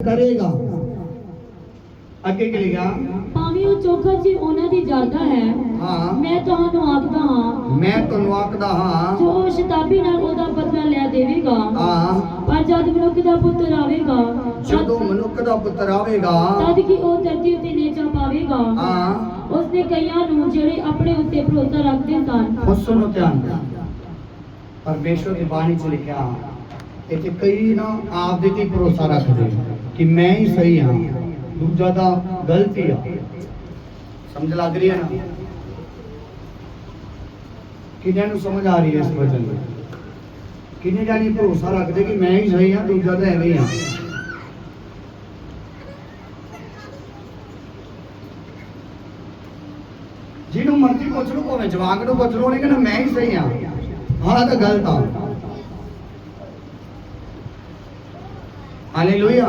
ਕਰੇਗਾ। ਅੱਗੇ ਕੀ ਲਿਖਿਆ ਭਾਵੇਂ ਉਹ ਚੋਖਾ ਜੀ ਉਹਨਾਂ ਦੀ ਜਰਦਾ ਹੈ। ਹਾਂ। ਮੈਂ ਤੁਹਾਨੂੰ ਆਖਦਾ ਹਾਂ। ਮੈਂ ਤੁਹਾਨੂੰ ਆਖਦਾ ਹਾਂ। ਜੋ ਸ਼ਤਾਬੀ ਨਾਲ ਉਹਦਾ ਬਦਲਾ ਲੈ ਦੇਵੇਗਾ ਹਾਂ। ਪਰ ਜਦ ਮਨੁੱਖ ਦਾ ਪੁੱਤਰ ਆਵੇਗਾ ਜਦੋਂ ਮਨੁੱਖ ਦਾ ਪੁੱਤਰ ਆਵੇਗਾ। ਤਦ ਕਿ ਉਹ ਧਰਤੀ ਉੱਤੇ ਨੇਚਾ ਪਾਵੇਗਾ। ਹਾਂ। ਉਸਨੇ ਕਈਆਂ ਨੂੰ ਜਿਹੜੇ ਆਪਣੇ ਉੱਤੇ ਭਰੋਸਾ ਰੱਖਦੇ ਸਨ। ਹੁਣ ਸੁਣੋ ਧਿਆਨ ਨਾਲ ਪਰਮੇਸ਼ਵਰ ਦੀ ਬਾਣੀ ਚ ਲਿਖਿਆ ਇੱਥੇ ਕਈ ਨਾ ਆਪ ਦੇ ਤੇ ਭਰੋਸਾ ਰੱਖਦੇ। ਕਿ ਮੈਂ ਹੀ ਸਹੀ ਹਾਂ ਦੂਜਾ ਤਾਂ ਗਲਤੀ ਆ। ਸਮਝ ਲੱਗ ਰਹੀ ਹੈ ਨਾ? ਕਿਹਨਾਂ ਨੂੰ ਸਮਝ ਆ ਰਹੀ ਹੈ ਇਸ ਵਚਨ ਦੀ? ਕਿੰਨੇ ਜਾਨੀ ਭਰੋਸਾ ਰੱਖਦੇ ਕਿ ਮੈਂ ਹੀ ਸਹੀ ਹਾਂ ਦੂਜਾ ਤਾਂ ਐਵੇਂ ਹੀ ਆ। ਜਿਹਨੂੰ ਮਰਜ਼ੀ ਪੁੱਛ ਲਓ ਭਾਵੇਂ ਜਵਾਕ ਨੂੰ ਪੁੱਛ ਲਓ ਉਹਨੇ ਕਹਿੰਦਾ ਮੈਂ ਹੀ ਸਹੀ ਹਾਂ। ਹਾਂ ਤਾਂ ਗਲਤ ਆ। ਹਾਲੇਲੂਇਆ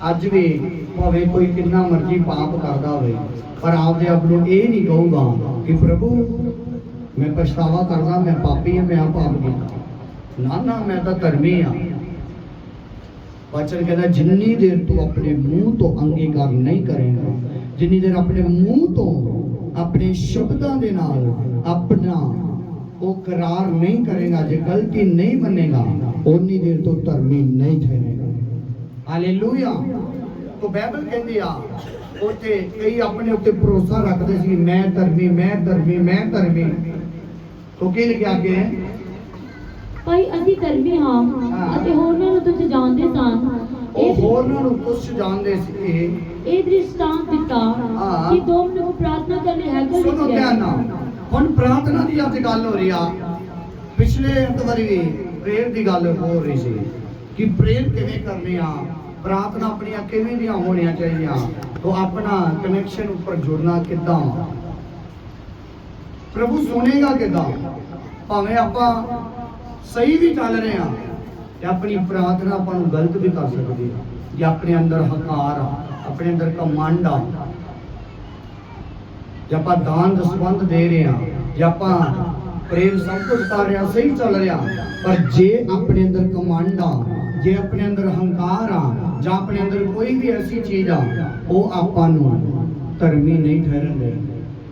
ਅੱਜ ਵੀ ਭਾਵੇਂ ਕੋਈ ਕਿੰਨਾ ਮਰਜ਼ੀ ਪਾਪ ਕਰਦਾ ਹੋਵੇ, ਪਰ ਆਪਦੇ ਆਪ ਨੂੰ ਇਹ ਨਹੀਂ ਕਹੂੰਗਾ ਕਿ ਪ੍ਰਭੂ, ਮੈਂ ਪਛਤਾਵਾ ਕਰਦਾ, ਮੈਂ ਪਾਪੀ ਹਾਂ, ਮੈਂ ਆ ਪਾਪ ਕੀਤਾ। ਨਾ ਨਾ ਮੈਂ ਤਾਂ ਧਰਮੀ ਆ ਵਚਨ ਕਹਿੰਦਾ, ਜਿੰਨੀ ਦੇਰ ਤੂੰ ਆਪਣੇ ਮੂੰਹ ਤੋਂ ਅੰਗੀਕਾਰ ਨਹੀਂ ਕਰੇਗਾ, ਜਿੰਨੀ ਦੇਰ ਆਪਣੇ ਮੂੰਹ ਤੋਂ ਆਪਣੇ ਸ਼ਬਦਾਂ ਦੇ ਨਾਲ ਆਪਣਾ ਉਹ ਕਰਾਰ ਨਹੀਂ ਕਰੇਗਾ, ਜੇ ਗਲਤੀ ਨਹੀਂ ਮੰਨੇਗਾ ਉਨੀ ਦੇਰ ਤੋਂ ਧਰਮੀ ਨਹੀਂ ਠਹਿਰੇਗਾ। ਹਾਲੇਲੂਇਆ ਉਹ ਬਾਈਬਲ ਕਹਿੰਦੀ ਆ ਉੱਥੇ ਕਈ ਆਪਣੇ ਉੱਤੇ ਭਰੋਸਾ ਰੱਖਦੇ ਸੀ ਮੈਂ ਧਰਮੀ ਮੈਂ ਧਰਮੀ ਮੈਂ ਧਰਮੀ। ਤੋਂ ਕੀ ਲਿਖਿਆ ਅੱਗੇ? ਭਾਈ ਅਸੀਂ ਧਰਮੀ ਹਾਂ ਹਾਂ। ਅਤੇ ਹੋਰਨਾਂ ਨੂੰ ਤੁਝ ਜਾਣਦੇ ਸਨ ਉਹ ਹੋਰਨਾਂ ਨੂੰ ਕੁਛ ਜਾਣਦੇ ਸੀ। ਇਹ ਦ੍ਰਿਸ਼ਟਾਂਤ ਦਿੱਤਾ ਹਾਂ। ਕਿ ਦੋ ਮਨੁੱਖ ਪ੍ਰਾਰਥਨਾ ਕਰਨੇ ਹੈਕਲ ਸੁਣੋ ਵਿੱਚ ਧਿਆਨ ਨਾਲ। ਹੁਣ ਪ੍ਰਾਰਥਨਾ ਦੀ ਅੱਜ ਗੱਲ ਹੋ ਰਹੀ ਆ। ਪਿਛਲੇ ਐਤਵਾਰੀ ਵੀ ਪ੍ਰੇਅਰ ਦੀ ਗੱਲ ਹੋ ਰਹੀ ਸੀ ਕਿ ਪ੍ਰੇਅਰ ਕਿਵੇਂ ਕਰਨੀ ਆ? ਪ੍ਰਾਰਥਨਾ ਆਪਣੀਆਂ ਕਿਵੇਂ ਦੀਆਂ ਹੋਣੀਆਂ ਚਾਹੀਦੀਆਂ। ਤੋਂ ਆਪਣਾ ਕਨੈਕਸ਼ਨ ਉੱਪਰ ਜੁੜਨਾ ਕਿੱਦਾਂ? ਪ੍ਰਭੂ ਸੁਣੇਗਾ ਕਿੱਦਾਂ? ਭਾਵੇਂ ਆਪਾਂ ਸਹੀ ਵੀ ਚੱਲ ਰਹੇ ਆ ਤੇ ਆਪਣੀ ਪ੍ਰਾਰਥਨਾ ਆਪਾਂ ਨੂੰ ਗਲਤ ਵੀ ਕਰ ਸਕਦੀ ਆ ਜੇ ਆਪਣੇ ਅੰਦਰ ਹੰਕਾਰ ਆ, ਆਪਣੇ ਅੰਦਰ ਕਮੰਡ ਆ, ਜੇ ਆਪਾਂ ਦਾਨ ਦਸਵੰਦ ਦੇ ਰਹੇ ਹਾਂ, ਜੇ ਆਪਾਂ ਪ੍ਰੇਮ ਸਭ ਕੁਝ ਕਰ ਰਹੇ ਹਾਂ, ਸਹੀ ਚੱਲ ਰਿਹਾ, ਪਰ ਜੇ ਆਪਣੇ ਅੰਦਰ ਕਮੰਡ ਆ ਜੇ ਆਪਣੇ ਅੰਦਰ ਹੰਕਾਰ ਆ ਜਾਂ ਆਪਣੇ ਅੰਦਰ ਕੋਈ ਵੀ ਐਸੀ ਚੀਜ਼ ਆ ਉਹ ਆਪਾਂ ਨੂੰ ਧਰਮੀ ਨਹੀਂ ਠਹਿਰਨ ਦੇ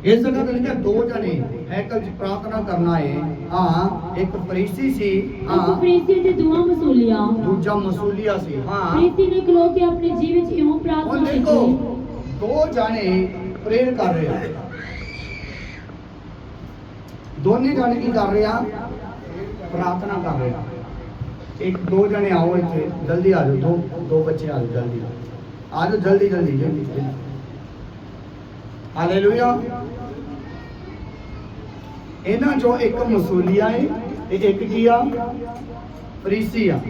ਇਸ ਜਗ੍ਹਾ ਤੇ ਲਿਖਿਆ ਦੋ ਜਣੇ ਹੈਕਲ 'ਚ ਪ੍ਰਾਰਥਨਾ ਕਰਨਾ ਹੈ ਹਾਂ ਇੱਕ ਫਰੀਸੀ ਸੀ ਇੱਕ ਹਾਂ ਫਰੀਸੀ ਤੇ ਦੁਆ ਮਸੂਲੀਆਂ। ਦੂਜਾ ਮਸੂਲੀਆ ਸੀ ਹਾਂ। ਫਰੀਸੀ ਨੇ ਖਲੋ ਕੇ ਆਪਣੇ ਜੀਵ ਵਿੱਚ ਇਉਂ ਪ੍ਰਾਰਥਨਾ ਦੇਖੋ ਕੀਤੀ। ਦੋ ਜਾਣੇ ਪ੍ਰੇਰ ਕਰ ਰਹੇ ਆ। ਦੋਨੇ ਜਾਣੇ ਕੀ ਕਰ ਰਹੇ ਆ? ਪ੍ਰਾਰਥਨਾ ਕਰ ਰਹੇ ਆ। ਇੱਕ ਦੋ ਜਣੇ ਆਓ ਇੱਥੇ, ਜਲਦੀ ਆ ਜਾਓ, ਦੋ ਦੋ ਬੱਚੇ ਆ ਜਾਓ, ਜਲਦੀ ਆ ਜਾਓ। ਜਲਦੀ ਜਲਦੀ ਜਲਦੀ ਹਾਲੇਲੂਇਆ। ਇਹਨਾਂ ਚੋਂ ਇੱਕ ਮਸੂਲੀਆ ਹੈ ਤੇ ਇੱਕ ਕੀ ਆ? ਫਰੀਸੀ ਆ।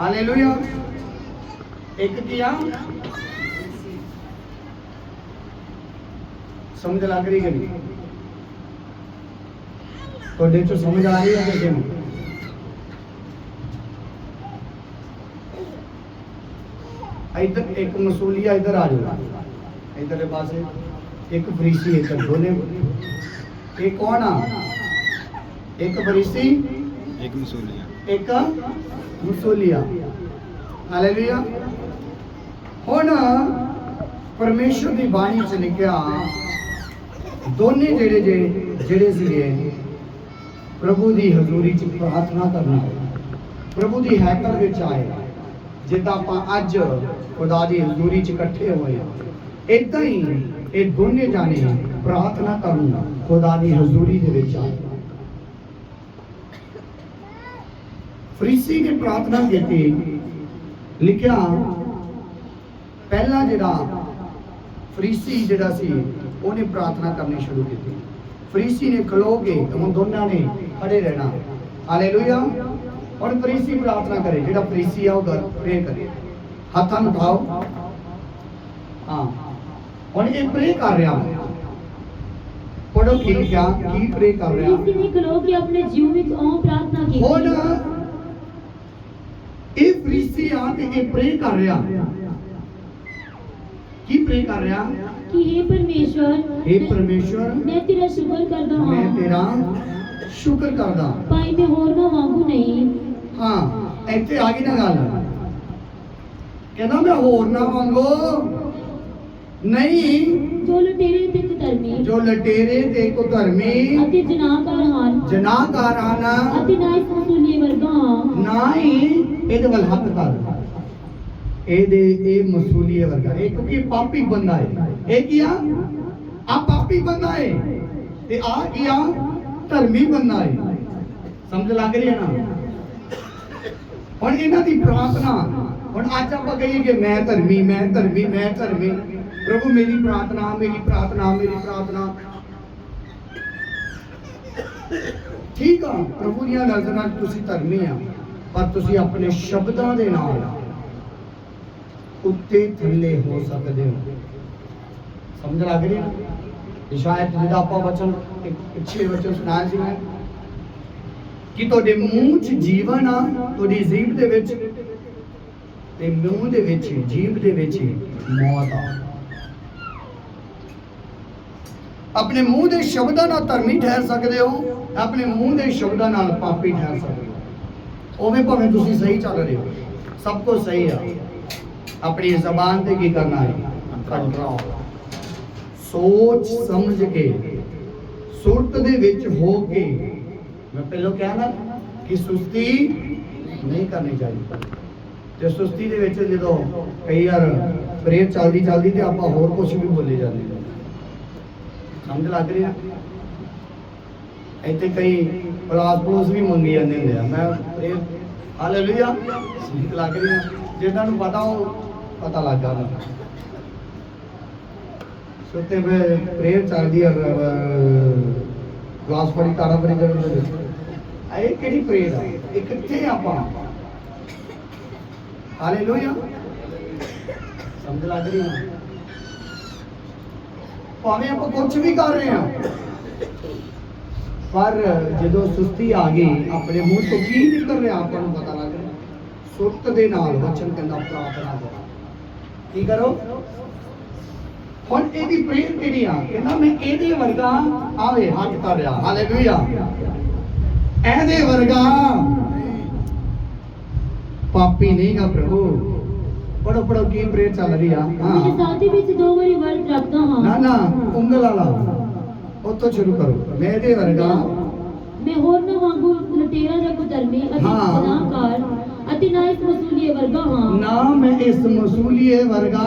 ਹਾਲੇਲੂਇਆ। ਇੱਕ ਕੀ ਆ? ਸਮਝ ਲੱਗ ਰਹੀ ਕਿ ਨਹੀਂ? ਤੁਹਾਡੇ ਚੋਂ ਸਮਝ ਆ ਰਹੀ ਹੈ ਕਿ ਨਹੀਂ? ਇੱਧਰ ਇੱਕ ਮਸੂਲੀਆ ਇੱਧਰ ਆ ਜਾਓ। ਇੱਧਰਲੇ ਪਾਸੇ ਇੱਕ ਫਰੀਸੀ ਇੱਧਰ ਦੋਨੇ। ਇਹ ਕੌਣ ਆ? ਇੱਕ ਫਰੀਸੀ ਇੱਕ ਮਸੂਲੀਆ ਇੱਕ ਮਸੂਲੀਆ ਹਾਲੇਲੂਇਆ। ਹੁਣ ਪਰਮੇਸ਼ਰ ਦੀ ਬਾਣੀ ਚ ਲਿਖਿਆ ਦੋਨੇ ਜਿਹੜੇ ਜਿਹੜੇ ਜਿਹੜੇ ਸੀਗੇ ਪ੍ਰਭੂ ਦੀ ਹਜ਼ੂਰੀ ਚ ਪ੍ਰਾਰਥਨਾ ਕਰਨਾ ਪ੍ਰਭੂ ਦੀ ਹੈਕਲ ਵਿੱਚ ਆਏ। ਜਿੱਦਾਂ ਆਪਾਂ ਅੱਜ ਖੁਦਾ ਦੀ ਹਜ਼ੂਰੀ ਚ ਇਕੱਠੇ ਹੋਏ ਇਦਾਂ ਹੀ ਇਹ ਦੋਨੇ ਜਾਣੇ ਪ੍ਰਾਰਥਨਾ ਕਰਨ ਖੁਦਾ ਦੀ ਹਜ਼ੂਰੀ ਦੇ ਵਿੱਚ ਆਏ। ਫਰੀਸੀ ਨੇ ਪ੍ਰਾਰਥਨਾ ਕੀਤੀ, ਲਿਖਿਆ, ਪਹਿਲਾ ਜਿਹੜਾ ਫਰੀਸੀ ਜਿਹੜਾ ਸੀ, ਉਹਨੇ ਪ੍ਰਾਰਥਨਾ ਕਰਨੀ ਸ਼ੁਰੂ ਕੀਤੀ। ਫਰੀਸੀ ਨੇ ਖਲੋ ਕੇ ਉਹ ਦੋਨਾਂ ਨੇ ਖੜੇ ਰਹਿਣਾ। ਹਾਲੇਲੂਇਆ। ਹੁਣ ਫਰੀਸੀ ਪ੍ਰਾਰਥਨਾ ਕਰੇ ਜਿਹੜਾ ਫਰੀਸੀ ਆ ਉਹ ਪ੍ਰੇ ਕਰੇ ਹੱਥਾਂ ਨੂੰ ਉਠਾਓ ਹਾਂ ਹੁਣ ਇਹ ਪ੍ਰੇ ਕਰ ਰਿਹਾ ਪੜੋ ਕੀ ਲਿਖਿਆ ਕੀ ਪ੍ਰੇ ਕਰ ਰਿਹਾ ਫਰੀਸੀ ਨੇ ਖਲੋ ਕੇ ਆਪਣੇ ਜੀਵ ਵਿੱਚ ਇਉਂ ਪ੍ਰਾਰਥਨਾ ਕੀਤੀ ਹੁਣ ਇਹ ਫਰੀਸੀ ਆ ਤੇ ਇਹ ਪ੍ਰੇ ਕਰ ਰਿਹਾ ਕੀ ਪ੍ਰੇ ਕਰ ਰਿਹਾ ਕਿ हे ਪਰਮੇਸ਼ਵਰ हे ਪਰਮੇਸ਼ਵਰ ਮੈਂ ਤੇਰਾ ਸ਼ੁਕਰ ਕਰਦਾ ਮੈਂ ਹਾਂ ਤੇਰਾ ਸ਼ੁਕਰ ਕਰਦਾ ਭਾਈ ਮੈਂ ਹੋਰਨਾਂ ਵਾਂਗੂ ਨਹੀਂ ਹਾਂ ਇੱਥੇ ਆ ਗਈ ਨਾ ਗੱਲ। ਕਹਿੰਦਾ ਮੈਂ ਹੋਰ ਨਾ ਮੰਗੋ। ਨਹੀਂ। ਜੋ ਲਟੇਰੇ ਤੇ ਕੁਧਰਮੀ ਜੋ ਲਟੇਰੇ ਤੇ ਕੁਧਰਮੀ ਅਤੇ ਜਨਾਕਾਰ ਹਨ। ਅਤੇ ਨਾ ਇਸ ਮਸੂਲੀਏ ਵਰਗਾ ਨਾ ਹੀ ਇਹਦੇ ਵੱਲ ਹੱਥ ਕਰ। ਇਹਦੇ ਇਹ ਮਸੂਲੀਏ ਵਰਗਾ। ਇਹ ਕਿਉਂਕਿ ਪਾਪੀ ਬੰਦਾ ਹੈ ਇਹ ਕੀ ਆ? ਆ ਪਾਪੀ ਬੰਦਾ ਹੈ ਤੇ ਆ ਕੀ ਆ? ਧਰਮੀ ਬੰਦਾ ਹੈ ਸਮਝ ਲੱਗ ਰਹੀ ਹੈ ਨਾ? ਹੁਣ ਇਹਨਾਂ ਦੀ ਪ੍ਰਾਰਥਨਾ, ਹੁਣ ਅੱਜ ਆਪਾਂ ਕਹੀਏ ਕਿ ਮੈਂ ਧਰਮੀ ਮੈਂ ਧਰਮੀ ਮੈਂ ਧਰਮੀ। ਪ੍ਰਭੂ, ਮੇਰੀ ਪ੍ਰਾਰਥਨਾ ਮੇਰੀ ਪ੍ਰਾਰਥਨਾ ਮੇਰੀ ਪ੍ਰਾਰਥਨਾ। ਠੀਕ ਆ, ਪ੍ਰਭੂ ਦੀਆਂ ਨਜ਼ਰਾਂ 'ਚ ਤੁਸੀਂ ਧਰਮੀ ਆ, ਪਰ ਤੁਸੀਂ ਆਪਣੇ ਸ਼ਬਦਾਂ ਦੇ ਨਾਲ ਉੱਤੇ ਥੱਲੇ ਹੋ ਸਕਦੇ ਹੋ। ਸਮਝ ਲੱਗ ਰਹੀ ਨਾ? ਸ਼ਾਇਦ ਜਿਹਦਾ ਆਪਾਂ ਵਚਨ ਪਿੱਛੇ ਵਚਨ ਸੁਣਾਇਆ ਸੀ ਮੈਂ। ਕਿ ਤੁਹਾਡੇ ਮੂੰਹ 'ਚ ਜੀਵਨ ਆ ਤੁਹਾਡੀ ਜੀਭ ਦੇ ਵਿੱਚ। ਤੇ ਮੂੰਹ ਦੇ ਵਿੱਚ ਜੀਭ ਦੇ ਵਿੱਚ ਮੌਤ ਆ। ਆਪਣੇ ਮੂੰਹ ਦੇ ਸ਼ਬਦਾਂ ਨਾਲ ਧਰਮੀ ਠਹਿਰ ਸਕਦੇ ਹੋ ਆਪਣੇ ਮੂੰਹ ਦੇ ਸ਼ਬਦਾਂ ਨਾਲ ਪਾਪੀ ਠਹਿਰ ਸਕਦੇ ਹੋ। ਉਵੇਂ ਭਾਵੇਂ ਤੁਸੀਂ ਸਹੀ ਚੱਲ ਰਹੇ ਹੋ ਸਭ ਕੁਝ ਸਹੀ ਆ। ਆਪਣੀ ਜ਼ਬਾਨ ਤੇ ਕੀ ਕਰਨਾ ਹੈ? ਕੰਟਰੋਲ ਸੋਚ ਸਮਝ ਕੇ ਸੁਰਤ ਦੇ ਵਿੱਚ ਹੋ ਕੇ ਮੈਂ ਪਹਿਲਾਂ ਕਿਹਾ ਨਾ ਕਿ ਸੁਸਤੀ ਨਹੀਂ ਕਰਨੀ ਚਾਹੀਦੀ। ਤੇ ਸੁਸਤੀ ਦੇ ਵਿੱਚ ਜਦੋਂ ਕਈ ਵਾਰ ਪ੍ਰੇਰ ਚੱਲਦੀ ਚੱਲਦੀ ਤੇ ਆਪਾਂ ਹੋਰ ਕੁਝ ਵੀ ਬੋਲੇ ਜਾਂਦੇ ਸਮਝ ਲੱਗ ਰਹੀ ਆ? ਇੱਥੇ ਕਈ ਪਲਾਸ ਪਲੂਸ ਵੀ ਮੰਗੀ ਜਾਂਦੇ ਹੁੰਦੇ ਆ। ਮੈਂ ਪ੍ਰੇਰ ਹਾਲੇਲੂਇਆ ਸਮਝ ਲੱਗ ਰਹੀ ਆ। ਜਿਹਨਾਂ ਨੂੰ ਪਤਾ, ਉਹ ਪਤਾ ਲੱਗ ਗਿਆ ਸੁੱਤੇ ਵੇ ਪ੍ਰੇਰ ਚੱਲਦੀ ਆ ਕਲਾਸ ਪੜੀ ਤਾਰਾ ਪੜੀ ਦੇ ਵਿੱਚ। ਇਹ ਕਿਹੜੀ ਪ੍ਰੇਰ ਆ? ਇਹ ਕਿੱਥੇ ਆਪਾਂ? ਹਾਲੇਲੂਇਆ। ਸਮਝ ਲੱਗ ਰਹੀ ਆ? ਭਾਵੇਂ ਆਪਾਂ ਕੁਝ ਵੀ ਕਰ ਰਹੇ ਹਾਂ ਪਰ ਜਦੋਂ ਸੁਸਤੀ ਆ ਗਈ, ਆਪਣੇ ਮੂੰਹ ਤੋਂ ਕੀ ਨਿਕਲ ਰਿਹਾ ਆਪਾਂ ਨੂੰ ਪਤਾ ਲੱਗ ਰਿਹਾ। ਸੁਰਤ ਦੇ ਨਾਲ ਵਚਨ ਕਹਿੰਦਾ ਪ੍ਰਾਰਥਨਾ ਕਰੋ। ਕੀ ਕਰੋ? ਹੁਣ ਇਹਦੀ ਪ੍ਰੇਰ ਕਿਹੜੀ ਆ? ਕਹਿੰਦਾ ਮੈਂ ਇਹਦੇ ਵਰਗਾ ਆਵੇ ਹੱਥ ਰਿਹਾ ਹਾਲੇਲੂਇਆ ਇਹਦੇ ਵਰਗਾ ਪਾਪੀ ਨਹੀਂਗਾ ਪ੍ਰਭੂ। ਪੜੋ ਪੜੋ ਕੀ ਪ੍ਰੇਰ ਚੱਲ ਰਹੀ ਆ? ਹਾਂ। ਸਾਥੀ ਵਿੱਚ ਦੋ ਵਾਰੀ ਵਰਤ ਰੱਖਦਾ ਹਾਂ। ਨਾ ਨਾ ਉਂਗਲ ਵਾਲਾ ਉੱਥੋਂ ਸ਼ੁਰੂ ਕਰੋ। ਮੈਂ ਇਹਦੇ ਵਰਗਾ। ਮੈਂ ਹੋਰ ਨਾ ਵਾਂਗੂ ਲਟੇਰਾ ਜਾਂ ਕੁਧਰਮੀ ਅਤੇ ਨਾ ਇਸ ਮਸੂਲੀਏ ਵਰਗਾ ਹਾਂ। ਨਾ ਮੈਂ ਇਸ ਮਸੂਲੀਏ ਵਰਗਾ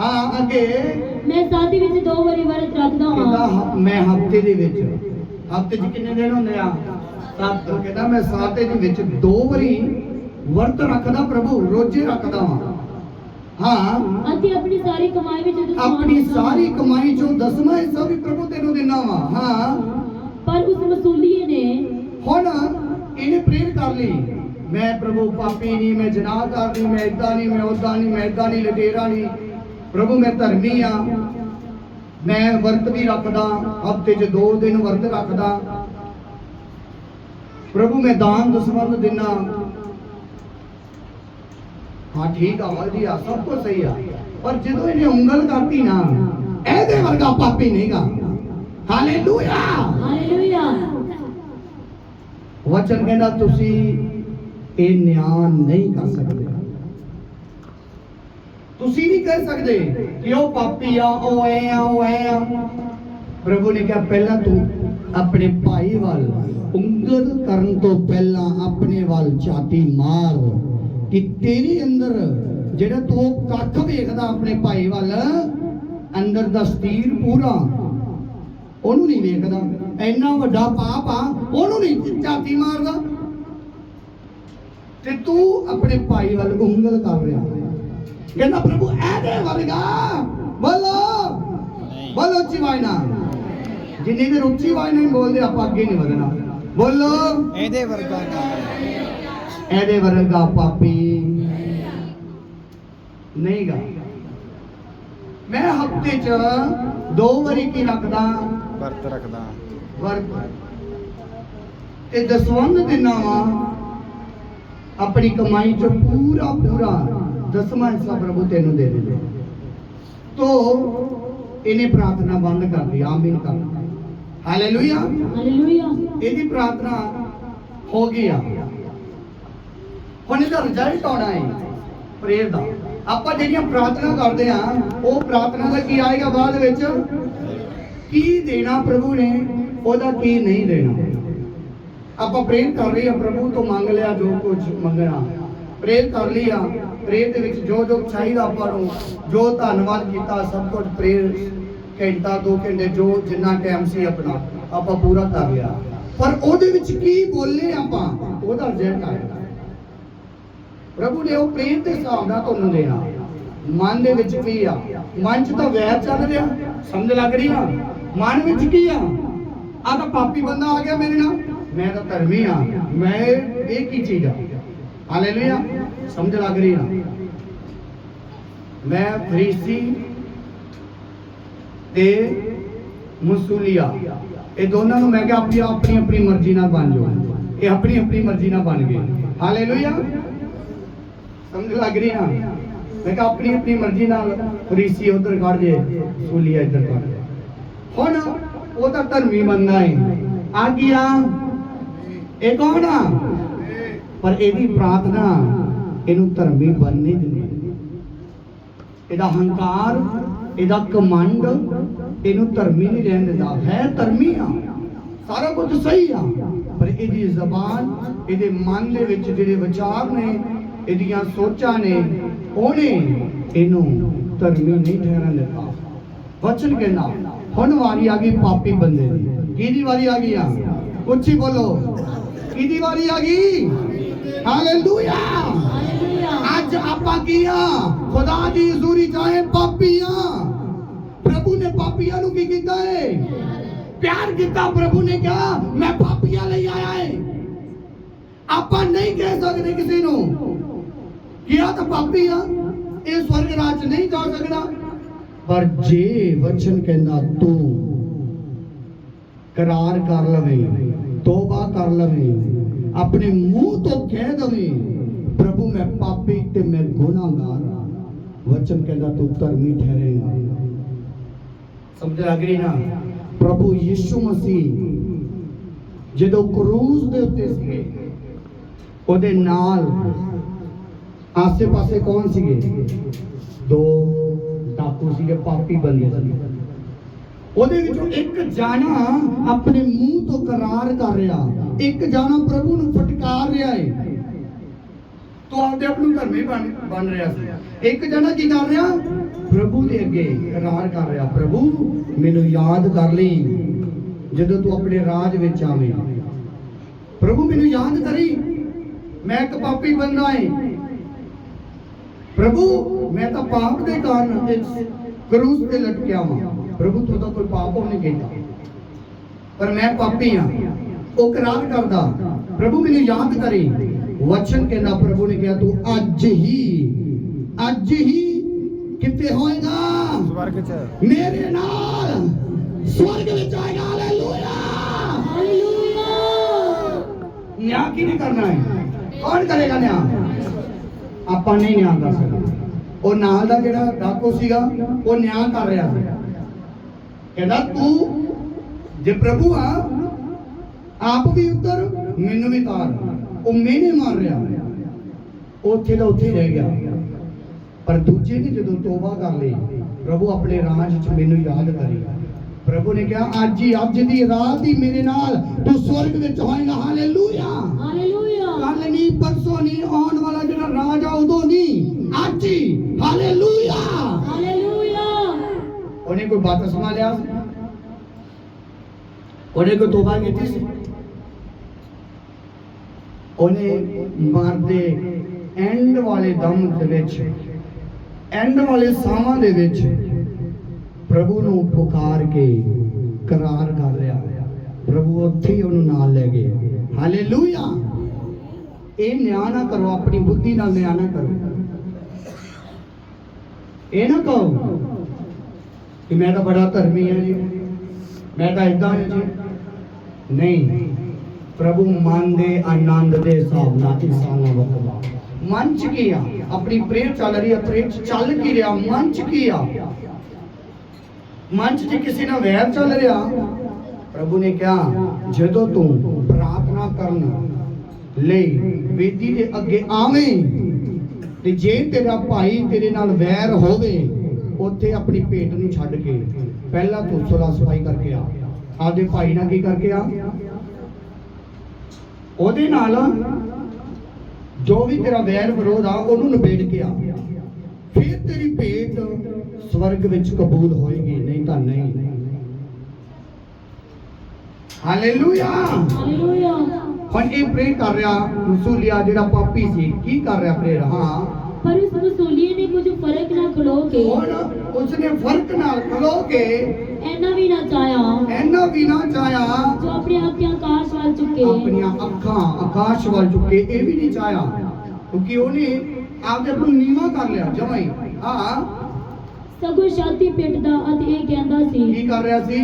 ਹਾਂ ਅੱਗੇ। ਮੈਂ ਸਾਥੀ ਵਿੱਚ ਦੋ ਵਾਰੀ ਵਰਤ ਰੱਖਦਾ ਹਾਂ। ਮੈਂ ਹਫ਼ਤੇ ਦੇ ਵਿੱਚ। ਹਫ਼ਤੇ 'ਚ ਕਿੰਨੇ ਦਿਨ ਹੁੰਦੇ ਆ? ਸੱਤ। ਕਹਿੰਦਾ ਮੈਂ ਸਾਤੇ ਦੇ ਵਿੱਚ ਦੋ ਵਾਰੀ ਵਰਤ ਰੱਖਦਾ ਪ੍ਰਭੂ ਰੋਜ਼ੇ ਰੱਖਦਾ ਹਾਂ। ਹਾਂ। ਅਤੇ ਆਪਣੀ ਸਾਰੀ ਕਮਾਈ ਵਿੱਚ ਆਪਣੀ ਸਾਰੀ ਕਮਾਈ ਚੋਂ ਦਸਵਾਂ ਹਿੱਸਾ ਵੀ ਪ੍ਰਭੂ ਤੈਨੂੰ ਦਿੰਦਾ ਵਾ। ਹਾਂ। ਪਰ ਉਸ ਮਸੂਲੀਏ ਨੇ ਹੁਣ ਇਹਨੇ ਪ੍ਰੇਰ ਕਰ ਲਈ। ਮੈਂ ਪ੍ਰਭੂ ਪਾਪੀ ਨਹੀਂ ਮੈਂ ਜਨਾਹਕਾਰ ਨਹੀਂ ਮੈਂ ਇਦਾਂ ਨਹੀਂ ਮੈਂ ਉਦਾਂ ਨਹੀਂ ਮੈਂ ਇਦਾਂ ਨਹੀਂ ਲਟੇਰਾ ਨਹੀਂ। ਪ੍ਰਭੂ ਮੈਂ ਧਰਮੀ ਆ। ਮੈਂ ਵਰਤ ਵੀ ਰੱਖਦਾ ਹਫ਼ਤੇ 'ਚ ਦੋ ਦਿਨ ਵਰਤ ਰੱਖਦਾ। ਪ੍ਰਭੂ ਮੈਂ ਦਾਨ ਦਸਵੰਦ ਦਿਨਾ। ਹਾਂ ਠੀਕ ਆ ਵਧੀਆ ਸਭ ਕੁਝ ਸਹੀ ਆ। ਪਰ ਜਦੋਂ ਇਹਨੇ ਉਂਗਲ ਕਰਤੀ ਨਾ ਇਹਦੇ ਵਰਗਾ ਪਾਪੀ ਨਹੀਂਗਾ। ਹਾਲੇਲੂਇਆ! ਹਾਲੇਲੂਇਆ। ਵਚਨ ਕਹਿੰਦਾ ਤੁਸੀਂ ਇਹ ਨਿਆਂ ਨਹੀਂ ਕਰ ਸਕਦੇ। ਤੁਸੀਂ ਨਹੀਂ ਕਹਿ ਸਕਦੇ ਕਿ ਉਹ ਪਾਪੀ ਆ, ਉਹ ਐ ਆ, ਉਹ ਐ ਆ। ਪ੍ਰਭੂ ਨੇ ਕਿਹਾ, ਪਹਿਲਾਂ ਤੂੰ ਆਪਣੇ ਭਾਈ ਵੱਲ ਉਂਗਲ ਕਰਨ ਤੋਂ ਪਹਿਲਾਂ ਆਪਣੇ ਵੱਲ ਛਾਤੀ ਮਾਰ ਕਿ ਤੇਰੇ ਅੰਦਰ ਜਿਹੜਾ ਤੂੰ ਕੱਖ ਵੇਖਦਾ ਆਪਣੇ ਭਾਈ ਵੱਲ, ਅੰਦਰ ਦਾ ਸਤੀਰ ਪੂਰਾ। ਉਹਨੂੰ ਨਹੀਂ ਵੇਖਦਾ। ਇੰਨਾ ਵੱਡਾ ਪਾਪ ਆ, ਉਹਨੂੰ ਨਹੀਂ ਝਾਤੀ ਮਾਰਦਾ। ਤੇ ਤੂੰ ਆਪਣੇ ਭਾਈ ਵੱਲ ਉਂਗਲ ਕਰ ਰਿਹਾ। ਕਹਿੰਦਾ ਪ੍ਰਭੂ ਇਹਦੇ ਵਰਗਾ ਬੋਲੋ। ਬੋਲੋ ਉੱਚੀ ਨਾਲ। ਜਿੰਨੀ ਦੇਰ ਉੱਚੀ ਨਾਲ ਬੋਲਦੇ ਆਪਾਂ ਅੱਗੇ ਨਹੀਂ ਵਧਣਾ। ਬੋਲੋ। ਇਹਦੇ ਵਰਗਾ ਇਹਦੇ ਵਰਗਾ ਪਾਪੀ। ਨਹੀਂਗਾ ਮੈਂ ਹਫ਼ਤੇ 'ਚ ਦੋ ਵਾਰੀ ਕੀ ਰੱਖਦਾ? ਵਰਤ ਰੱਖਦਾ। ਵਰਤ। ਤੇ ਦਸਵੰਧ ਦਿਨਾਂ ਵਾ ਆਪਣੀ ਕਮਾਈ ਚੋਂ ਪੂਰਾ ਪੂਰਾ ਦਸਵਾਂ ਹਿੱਸਾ ਪ੍ਰਭੂ ਤੈਨੂੰ ਦੇ ਦੇ ਤੋ ਇਹਨੇ ਪ੍ਰਾਰਥਨਾ ਬੰਦ ਕਰ ਦਿੱਤੀ ਆਮੀਨ ਕਰ ਹਾਲੇਲੂਇਆ ਹਾਲੇਲੂਇਆ ਇਹਦੀ ਪ੍ਰਾਰਥਨਾ ਹੋ ਗਈ ਆ। ਹੁਣ ਇਹਦਾ ਰਿਜ਼ਲਟ ਆਉਣਾ ਹੈ ਪ੍ਰੇਰ ਦਾ। ਆਪਾਂ ਜਿਹੜੀਆਂ ਪ੍ਰਾਰਥਨਾ ਕਰਦੇ ਆ ਉਹ ਪ੍ਰਾਰਥਨਾ ਦਾ ਕੀ ਆਏਗਾ ਬਾਅਦ ਵਿੱਚ? ਕੀ ਦੇਣਾ ਪ੍ਰਭੂ ਨੇ ਉਹਦਾ ਕੀ ਨਹੀਂ ਦੇਣਾ। ਆਪਾਂ ਪ੍ਰੇਰ ਕਰ ਰਹੇ ਆ ਪ੍ਰਭੂ ਤੋਂ ਮੰਗ ਲਿਆ ਜੋ ਕੁਝ ਮੰਗਣਾ। ਪ੍ਰੇਰ ਕਰ ਲਈ ਆ। ਪ੍ਰੇਰ ਦੇ ਵਿੱਚ ਜੋ ਜੋ ਚਾਹੀਦਾ ਆਪਾਂ ਨੂੰ ਜੋ ਧੰਨਵਾਦ ਕੀਤਾ, ਸਭ ਕੁਝ ਪ੍ਰੇਰ ਘੰਟਾ, ਦੋ ਘੰਟੇ ਜੋ ਜਿੰਨਾ ਟਾਈਮ ਸੀ ਆਪਣਾ, ਆਪਾਂ ਪੂਰਾ ਕਰ ਲਿਆ। ਪਰ ਉਹਦੇ ਵਿੱਚ ਕੀ ਬੋਲੇ ਆਪਾਂ? ਉਹਦਾ ਰਿਜ਼ਲਟ ਆਏਗਾ ਪ੍ਰਭੂ ਨੇ ਉਹ ਪ੍ਰੇਮ ਦੇ ਹਿਸਾਬ ਨਾਲ ਤੁਹਾਨੂੰ ਦੇਣਾ। ਮਨ ਦੇ ਵਿੱਚ ਕੀ ਆ? ਮਨ 'ਚ ਤਾਂ ਵੈਰ ਚੱਲ ਰਿਹਾ। ਸਮਝ ਲੱਗ ਰਹੀ ਆ? ਮਨ ਵਿੱਚ ਕੀ ਆ? ਆ ਤਾਂ ਪਾਪੀ ਬੰਦਾ ਆ ਗਿਆ ਮੇਰੇ ਨਾਲ। ਮੈਂ ਤਾਂ ਧਰਮੀ ਆ। ਮੈਂ ਇਹ ਕੀ ਚੀਜ਼ ਆ? ਹਾਲੇਲੂਇਆ। ਸਮਝ ਲੱਗ ਰਹੀ ਆ ਮੈਂ ਫਰੀਸੀ ਤੇ ਮੁਸੂਲੀਆ। ਇਹ ਦੋਨਾਂ ਨੂੰ ਮੈਂ ਕਿਹਾ ਆਪਣੀ ਆਪਣੀ ਆਪਣੀ ਮਰਜ਼ੀ ਨਾਲ ਬਣ ਜਾਓ। ਇਹ ਆਪਣੀ ਆਪਣੀ ਮਰਜ਼ੀ ਨਾਲ ਬਣ ਗਏ। ਹਾਲੇਲੂਇਆ। ਸਮਝ ਲੱਗ ਰਹੀ ਨਾ? ਮੈਂ ਕਿਹਾ ਆਪਣੀ ਆਪਣੀ ਮਰਜ਼ੀ ਨਾਲ ਫਰੀਸੀ ਉਧਰ ਕੱਢ ਜੇ ਸੂਲੀਆ ਇੱਧਰ ਕੱਢ ਜੇ ਹੁਣ ਉਹ ਤਾਂ ਧਰਮੀ ਬੰਦਾ ਹੈ। ਆ ਗਿਆ। ਇਹ ਕੌਣ ਆ? ਪਰ ਇਹਦੀ ਪ੍ਰਾਰਥਨਾ, ਇਹਨੂੰ ਧਰਮੀ ਬਣ ਨਹੀਂ। ਦਿੰਦੀ ਇਹਦਾ ਹੰਕਾਰ, ਇਹਦਾ ਕਮੰਡ ਇਹਨੂੰ ਧਰਮੀ ਨਹੀਂ ਰਹਿਣ ਦਿੰਦਾ। ਹੈ ਧਰਮੀ ਆ, ਸਾਰਾ ਕੁਝ ਸਹੀ ਆ, ਪਰ ਇਹਦੀ ਜ਼ਬਾਨ, ਇਹਦੇ ਮਨ ਦੇ ਵਿੱਚ ਜਿਹੜੇ ਵਿਚਾਰ ਨੇ, ਇਹਦੀਆਂ ਸੋਚਾਂ ਨੇ, ਉਹਨੇ ਇਹਨੂੰ ਧਰਮੀ ਨਹੀਂ ਠਹਿਰਨ ਦਿੱਤਾ। ਵਚਨ ਕਹਿੰਦਾ, ਹੁਣ ਵਾਰੀ ਆ ਗਈ ਪਾਪੀ ਬੰਦੇ ਦੀ। ਕਿਹਦੀ ਵਾਰੀ ਆ ਗਈ ਆ? ਉੱਚੀ ਬੋਲੋ। ਕਿਹਦੀ ਵਾਰੀ ਆ ਗਈ? ਹਾਲੇਲੂਇਆ ਅੱਜ ਆਪਾਂ ਕੀ ਆ ਖੁਦਾ ਦੀ ਹਜ਼ੂਰੀ ਚਾਹੇ ਪਾਪੀਆਂ ਪ੍ਰਭੂ ਨੇ ਪਾਪੀਆਂ ਨੂੰ ਕੀ ਕੀਤਾ ਹੈ ਪਿਆਰ ਕੀਤਾ ਪ੍ਰਭੂ ਨੇ ਕਿਹਾ ਮੈਂ ਪਾਪੀਆਂ ਲਈ ਆਇਆ ਹੈ ਆਪਾਂ ਨਹੀਂ ਕਹਿ ਸਕਦੇ ਕਿਸੇ ਨੂੰ ਕਿ ਆ ਤਾਂ ਪਾਪੀ ਆ ਇਹ ਸਵਰਗ ਰਾਜ ਨਹੀਂ ਜਾ ਸਕਦਾ ਪਰ ਜੇ ਵਚਨ ਕਹਿੰਦਾ ਤੂੰ ਕਰਾਰ ਕਰ ਲਵੇ, ਤੋਬਾ ਕਰ ਲਵੇ, ਆਪਣੇ ਮੂੰਹ ਤੋਂ ਕਹਿ ਦਵੇ, ਪ੍ਰਭੂ, ਮੈਂ ਪਾਪੀ ਤੇ ਮੈਂ ਗੁਨਾਹਗਾਰ ਵਚਨ ਕਹਿੰਦਾ, ਤੂੰ ਧਰਮੀ ਠਹਿਰੇਗਾ ਸਮਝ ਲੱਗ ਰਹੀ ਨਾ? ਪ੍ਰਭੂ ਯਿਸੂ ਮਸੀਹ ਜਦੋਂ ਕਰੂਜ਼ ਦੇ ਉੱਤੇ ਸੀਗੇ, ਉਹਦੇ ਨਾਲ ਆਸੇ-ਪਾਸੇ ਕੌਣ ਸੀਗੇ? ਦੋ ਡਾਕੂ ਸੀਗੇ, ਪਾਪੀ ਬੰਦੇ ਸੀ ਉਹਦੇ ਵਿੱਚੋਂ ਇੱਕ ਜਾਣਾ ਆਪਣੇ ਮੂੰਹ ਤੋਂ ਕਰਾਰ ਕਰ ਰਿਹਾ। ਇੱਕ ਜਾਣਾ ਪ੍ਰਭੂ ਨੂੰ ਫਟਕਾਰ ਰਿਹਾ ਹੈ ਤੋ ਆਪਦੇ ਆਪ ਨੂੰ ਧਰਮੀ ਬਣ ਬਣ ਰਿਹਾ ਸੀ। ਇੱਕ ਜਣਾ ਕੀ ਕਰ ਰਿਹਾ? ਪ੍ਰਭੂ ਦੇ ਅੱਗੇ ਕਰਾਰ ਕਰ ਰਿਹਾ। ਪ੍ਰਭੂ, ਮੈਨੂੰ ਯਾਦ ਕਰ ਲਈ, ਜਦੋਂ ਤੂੰ ਆਪਣੇ ਰਾਜ ਵਿੱਚ ਆਵੇਂ। ਪ੍ਰਭੂ, ਮੈਨੂੰ ਯਾਦ ਕਰੀ। ਮੈਂ ਇੱਕ ਪਾਪੀ ਬੰਦਾ ਏ। ਪ੍ਰਭੂ, ਮੈਂ ਤਾਂ ਪਾਪ ਦੇ ਕਾਰਨ ਕਰੂਸ ਤੇ ਲਟਕਿਆ ਹਾਂ ਪ੍ਰਭੂ ਤੂੰ ਤਾਂ ਕੋਈ ਪਾਪ ਨਹੀਂ ਕੀਤਾ। ਪਰ ਮੈਂ ਪਾਪੀ ਹਾਂ। ਉਹ ਕਰਾਰ ਕਰਦਾ। ਪ੍ਰਭੂ ਮੈਨੂੰ ਯਾਦ ਕਰੀ। ਵਚਨ ਕਹਿੰਦਾ ਪ੍ਰਭੂ ਨੇ ਕਿਹਾ ਤੂੰ ਅੱਜ ਹੀ ਅੱਜ ਹੀ ਕਿੱਥੇ ਹੋਏਗਾ? ਸਵਰਗ ਚ। ਮੇਰੇ ਨਾਲ ਸਵਰਗ ਵਿੱਚ ਆਏਗਾ। ਹਾਲੇਲੂਇਆ! ਹਾਲੇਲੂਇਆ! ਨਿਆਂ ਕਿਹਨੇ ਕਰਨਾ ਹੈ? ਕੌਣ ਕਰੇਗਾ ਨਿਆਂ? ਆਪਾਂ ਨਹੀਂ ਨਿਆਂ ਕਰ ਸਕਦੇ। ਉਹ ਨਾਲ ਦਾ ਜਿਹੜਾ ਡਾਕੂ ਸੀਗਾ ਉਹ ਨਿਆਂ ਕਰ ਰਿਹਾ ਸੀ। ਕਹਿੰਦਾ ਤੂੰ ਜੇ ਪ੍ਰਭੂ ਆ ਆਪ ਵੀ ਉੱਤਰ ਮੈਨੂੰ ਵੀ ਤਾਰ। ਉਹ ਮੈਨੇ ਮਾਰ ਰਿਹਾ। ਉੱਥੇ ਦਾ ਉੱਥੇ ਰਹਿ ਗਿਆ। ਪਰ ਦੂਜੇ ਨੇ ਜਦੋਂ ਤੋਬਾ ਕਰ ਲਈ ਪ੍ਰਭੂ ਆਪਣੇ ਰਾਜ ਵਿੱਚ ਮੈਨੂੰ ਯਾਦ ਕਰੀ। ਪ੍ਰਭੂ ਨੇ ਕਿਹਾ ਅੱਜ ਹੀ ਅੱਜ ਦੀ ਰਾਤ ਹੀ ਮੇਰੇ ਨਾਲ ਤੂੰ ਸਵਰਗ ਵਿੱਚ ਹੋਏਗਾ। ਹਾਲੇਲੂਇਆ! ਹਾਲੇਲੂਇਆ! ਕੱਲ ਨਹੀਂ ਪਰਸੋਂ ਨਹੀਂ ਆਉਣ ਵਾਲਾ ਜਿਹੜਾ ਰਾਜ ਆ ਉਦੋਂ ਨਹੀਂ। ਅੱਜ ਹੀ ਹਾਲੇਲੂਇਆ! ਉਹਨੇ ਕੋਈ ਬਾਤ ਸਮਾ ਲਿਆ? ਸੀ? ਉਹਨੇ ਕੋਈ ਤੋਬਾ ਕੀਤੀ ਸੀ? ਉਹਨੇ ਐਂਡ ਵਾਲੇ ਦਮ ਦੇ ਵਿੱਚ ਐਂਡ ਵਾਲੇ ਸਾਹਾਂ ਦੇ ਵਿੱਚ ਪ੍ਰਭੂ ਨੂੰ ਪੁਕਾਰ ਕੇ ਕਰਾਰ ਕਰ ਲਿਆ। ਪ੍ਰਭੂ ਉੱਥੇ ਹੀ ਉਹਨੂੰ ਨਾਲ ਲੈ ਗਏ। ਹਾਲੇਲੂਇਆ ਇਹ ਨਿਆਂ ਨਾ ਕਰੋ, ਆਪਣੀ ਬੁੱਧੀ ਨਾਲ ਨਿਆਂ ਨਾ ਕਰੋ। ਇਹ ਨਾ ਕਹੋ ਕਿ ਮੈਂ ਤਾਂ ਬੜਾ ਧਰਮੀ ਹਾਂ ਜੀ। ਮੈਂ ਤਾਂ ਇਦਾਂ ਹਾਂ ਜੀ। ਨਹੀਂ, ਪ੍ਰਭੂ ਮਨ ਦੇ ਆਨੰਦ ਦੇ ਹਿਸਾਬ ਨਾਲ ਇਨਸਾਨਾਂ ਵਕਵਾ ਮਨ ਚ ਕੀ ਆ? ਆਪਣੀ ਪ੍ਰੇਰ ਚੱਲ ਰਹੀ ਆ, ਪ੍ਰੇਮ ਚੱਲ ਕੀ ਰਿਹਾ? ਮਨ ਚ ਕੀ ਆ? ਮਨ ਚ ਜੇ ਕਿਸੇ ਨਾਲ ਵੈਰ ਚੱਲ ਰਿਹਾ, ਪ੍ਰਭੂ ਨੇ ਕਿਹਾ, ਜਦੋਂ ਤੂੰ ਪ੍ਰਾਰਥਨਾ ਕਰਨ ਲਈ ਵੇਦੀ ਦੇ ਅੱਗੇ ਆਵੇਂ, ਤੇ ਜੇ ਤੇਰਾ ਭਾਈ ਤੇਰੇ ਨਾਲ ਵੈਰ ਹੋਵੇ ਉੱਥੇ ਆਪਣੀ ਭੇਟ ਨੂੰ ਛੱਡ ਕੇ ਪਹਿਲਾਂ ਤੂੰ ਸੁਲਾ ਸਫ਼ਾਈ ਕਰਕੇ ਆ। ਆਪਦੇ ਭਾਈ ਨਾਲ ਕੀ ਕਰਕੇ ਆ? ਉਹਦੇ ਨਾਲ ਜੋ ਵੀ ਤੇਰਾ ਵੈਰ ਵਿਰੋਧ ਆ ਉਹਨੂੰ ਨਿਬੇੜ ਕੇ ਆ। ਫਿਰ ਤੇਰੀ ਭੇਟ ਸਵਰਗ ਵਿੱਚ ਕਬੂਲ ਹੋਏਗੀ ਨਹੀਂ ਤਾਂ ਨਹੀਂ। ਹਾਲੇਲੂਇਆ ਹਾਲੇਲੂਇਆ ਹੁਣ ਇਹ ਪ੍ਰੇ ਕਰ ਰਿਹਾ ਮਸੂਲੀਆ ਜਿਹੜਾ ਪਾਪੀ ਸੀ ਕੀ ਕਰ ਰਿਹਾ ਪ੍ਰੇਰ ਹਾਂ ਪਰ ਉਸ ਮਸੂਲੀਏ ਨੇ ਕੁਝ ਫ਼ਰਕ ਨਾ ਖਲੋ ਕੇ ਹੁਣ ਉਸਨੇ ਫ਼ਰਕ ਨਾਲ ਖਲੋ ਕੇ ਐਨਾ ਵੀ ਨਾ ਚਾਇਆ ਐਨਾ ਵੀ ਨਾ ਚਾਹਿਆ ਜੋ ਆਪਣੇ ਅੱਖਾਂ ਆਕਾਸ਼ ਵੱਲ ਚੁੱਕੇ ਆਪਣੀਆਂ ਅੱਖਾਂ ਆਕਾਸ਼ ਵੱਲ ਚੁੱਕੇ ਇਹ ਵੀ ਨਹੀਂ ਚਾਹਿਆ ਕਿਉਂਕਿ ਉਹਨੇ ਆਪਦੇ ਆਪ ਨੂੰ ਨੀਵਾ ਕਰ ਲਿਆ ਜਮਾਈ ਹਾਂ ਸਗੋਂ ਛਾਤੀ ਪਿੱਟਦਾ ਅਤੇ ਇਹ ਕਹਿੰਦਾ ਸੀ ਕੀ ਕਰ ਰਿਹਾ ਸੀ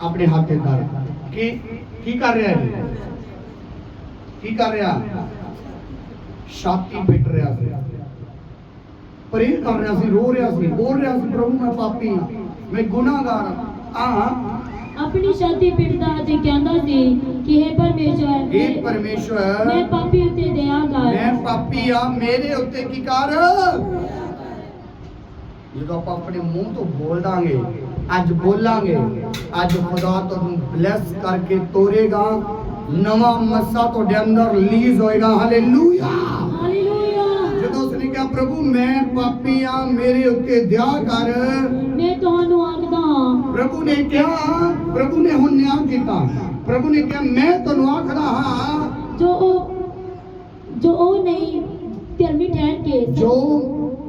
ਆਪਣੇ ਹੱਥ ਤੇ ਕਰ ਕੀ ਕੀ ਕਰ ਰਿਹਾ ਹੈ ਕੀ ਕਰ ਰਿਹਾ ਛਾਤੀ ਪਿੱਟ ਰਿਹਾ ਸੀ। ਪਰ ਕਰ ਰਿਹਾ ਸੀ ਰੋ ਰਿਹਾ ਸੀ ਬੋਲ ਰਿਹਾ ਸੀ ਪ੍ਰਭੂ ਮੈਂ ਪਾਪੀ ਮੈਂ ਗੁਨਾਹਗਾਰ ਆ ਆਪਣੀ ਛਾਤੀ ਪਿੱਟਦਾ ਅਤੇ ਕਹਿੰਦਾ ਸੀ ਕਿ हे ਪਰਮੇਸ਼ਵਰ ਇਹ ਮੈਂ ਪਰਮੇਸ਼ਵਰ ਪਾਪੀ ਉੱਤੇ ਦਇਆ ਮੈਂ ਕਰ ਪਾਪੀ ਆ ਮੇਰੇ ਉੱਤੇ ਕੀ ਕਰ? ਜਦੋਂ ਆਪਾਂ ਆਪਣੇ ਮੂੰਹ ਤੋਂ ਬੋਲ ਦਾਂਗੇ ਅੱਜ ਬੋਲਾਂਗੇ ਅੱਜ ਖੁਦਾ ਤੁਹਾਨੂੰ ਬਲੈਸ ਕਰਕੇ ਤੋਰੇਗਾ ਨਵਾਂ ਮੱਸਾ ਤੁਹਾਡੇ ਅੰਦਰ ਰਿਲੀਜ਼ ਹੋਏਗਾ। ਹਾਲੇਲੂਇਆ ਪ੍ਰਭੂ ਮੈਂ ਪਾਪੀ ਆ ਮੇਰੇ ਉੱਤੇ ਦਇਆ ਕਰ। ਮੈਂ ਤੁਹਾਨੂੰ ਆਖਦਾ ਹਾਂ। ਪ੍ਰਭੂ ਨੇ ਕਿਹਾ ਪ੍ਰਭੂ ਨੇ ਹੁਣ ਨਿਆਂ ਕੀਤਾ। ਪ੍ਰਭੂ ਨੇ ਕਿਹਾ ਮੈਂ ਤੁਹਾਨੂੰ ਆਖਦਾ ਹਾਂ। ਜੋ ਉਹ ਜੋ ਉਹ ਨਹੀਂ ਧਰਮੀ ਠਹਿਰ ਕੇ ਜੋ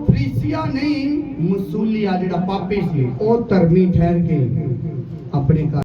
ਫਰੀਸੀਆ ਨਹੀਂ ਮਸੂਲੀਆ ਜਿਹੜਾ ਪਾਪੀ ਸੀ ਉਹ ਧਰਮੀ ਠਹਿਰ ਕੇ ਆਪਣੇ